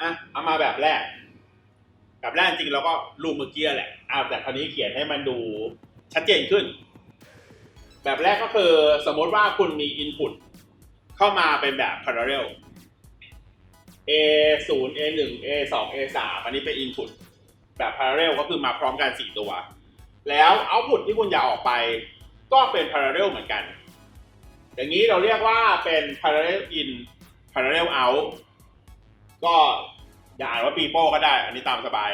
อะเอามาแบบแรก แบบแรกจริงเราก็รูปเมื่อกี้แหละอะแต่คราวนี้เขียนให้มันดูชัดเจนขึ้น แบบแรกก็คือสมมติว่าคุณมี input เข้ามาเป็นแบบ parallel A 0 A 1 A 2 A 3อันนี้เป็น input แบบ parallel ก็คือมาพร้อมกัน 4 ตัว แล้ว output ที่คุณอยากออกไปก็เป็น parallel เหมือนกัน อย่างนี้เราเรียกว่าเป็น parallel in parallel out ก็ อย่าอ่านว่า people ก็ได้ อันนี้ตามสบาย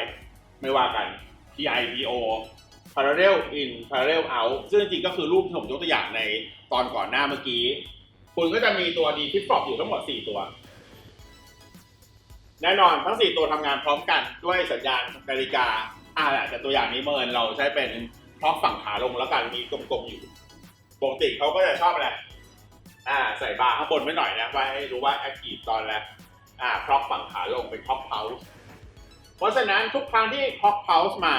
ไม่ว่ากัน PIPO parallel in parallel out ซึ่งจริงๆก็คือรูปที่ผมยกตัวอย่างในตอนก่อนหน้าเมื่อกี้ คุณก็จะมีตัว d flip flop อยู่ทั้งหมด 4 ตัว แน่นอนทั้ง 4 ตัวทำงานพร้อมกันด้วยสัญญาณนาฬิกาอ่าแหละแต่ตัวอย่างนี้เมินเราใช้เป็นพร็อพฝั่งขาลงแล้วกันมีกลมๆอยู่ ปกติเขาก็จะชอบอะไรอ่าใส่บาร์ข้างบนไว้หน่อยนะไว้ให้รู้ว่า active ตอนแล้ว อ่าพร็อพฝั่งขาลงเป็นท็อปเพาส์เพราะฉะนั้นทุกครั้งที่ท็อปเพาส์มา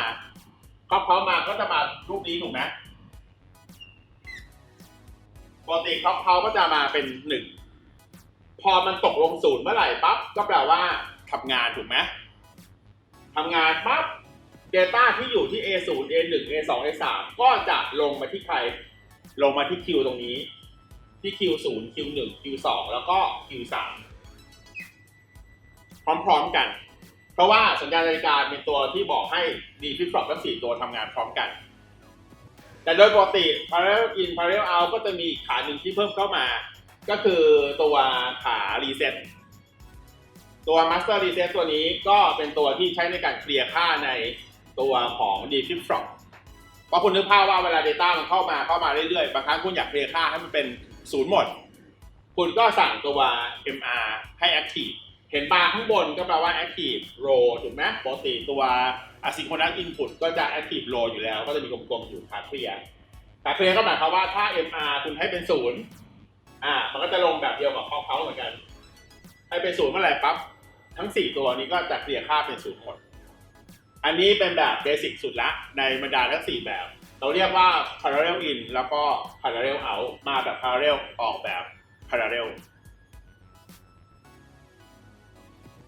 ท็อปเพาส์มาก็จะมารูปนี้ถูกไหมปกติท็อปเพาส์ก็จะมาเป็นหนึ่งพอมันตกลงศูนย์เมื่อไหร่ปั๊บก็แปลว่าทำงานถูกไหมทำงานปั๊บ Data ที่อยู่ที่ A0 A1 A2 A3 ก็จะลงมาที่ใคร ลงมาที่ Q ตรงนี้ ที่ Q0 Q1 Q2 แล้วก็ Q3 พร้อมๆกัน เพราะว่าสัญญาณนาฬิกาเป็นตัวที่บอกให้ D flip flop ทั้ง4ตัวทำงานพร้อมกัน แต่โดยปกติ parallel in parallel out ก็จะมีขาหนึ่งที่เพิ่มเข้ามา ก็คือตัวขา reset ตัว master reset ตัวนี้ก็เป็นตัวที่ใช้ในการเคลียร์ค่าในตัวของ D flip flop เพราะคุณนึกภาพว่าเวลา Data มันเข้ามาเข้ามาเรื่อยๆ บางครั้งคุณอยากเคลียร์ค่าให้มันเป็นศูนย์หมด คุณก็สั่งตัว MR ให้ active เห็นบาร์ข้างบนก็แปลว่า active row ถูกไหมปกติตัว asynchronous input ก็จะ active row อยู่แล้ว ก็จะมีกลมๆอยู่ขาเคลียร์ขาเคลียก็หมายความว่าถ้า MR คุณให้เป็นศูนย์อ่า มันก็จะลงแบบเดียวกับเขาเขาเหมือนกัน ให้เป็นศูนย์เมื่อไหร่ปั๊บทั้ง 4 ตัวนี้ก็จะเคลียร์ค่าเป็นศูนย์หมด อันนี้เป็นแบบเบสิกสุดละในบรรดาทั้ง 4 แบบ เราเรียกว่า parallel in แล้วก็ parallel out มาแบบ parallel ออกแบบ parallel